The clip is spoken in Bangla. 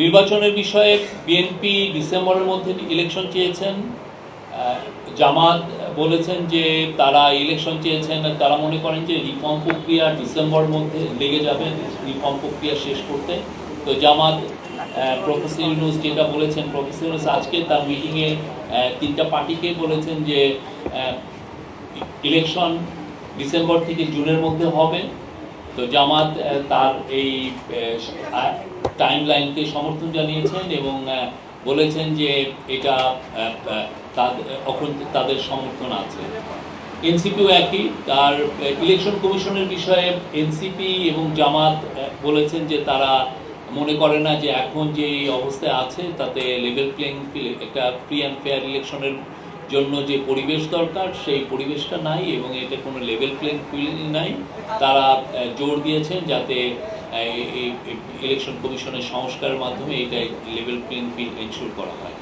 নির্বাচনের বিষয়ে বিএনপি ডিসেম্বরের মধ্যে ইলেকশন চেয়েছেন। জামাত বলেছেন যে তারা ইলেকশন চেয়েছেন তারা মনে করেন যে রিফর্ম প্রক্রিয়া ডিসেম্বর মধ্যে লেগে যাবে রিফর্ম প্রক্রিয়া শেষ করতে। তো জামাত প্রফেসর ইউনুস যেটা বলেছেন প্রফেসর ইউনুস আজকে তার মিটিংয়ে তিনটা পার্টিকে বলেছেন যে ইলেকশন ডিসেম্বর থেকে জুনের মধ্যে হবে। তো জামাত তার এই টাইম লাইনকে সমর্থন জানিয়েছেন এবং বলেছেন যে এটা তাদের সমর্থন আছে। এনসিপিও একই, তার ইলেকশন কমিশনের বিষয়ে এনসিপি এবং জামাত বলেছেন যে তারা মনে করে না যে এখন যে অবস্থায় আছে, তাতে লেভেল প্লেইং একটা ফ্রি অ্যান্ড ফেয়ার ইলেকশনের জন্য যে পরিবেশ দরকার, সেই পরিবেশটা নাই এবং এটা কোনো লেভেল প্লেইং ফিল্ড নাই। তারা জোর দিয়েছেন যাতে এই ইলেকশন কমিশনের সংস্কারের মাধ্যমে এইটা লেভেল প্লেইং ফিল্ড এনশিওর করা হয়।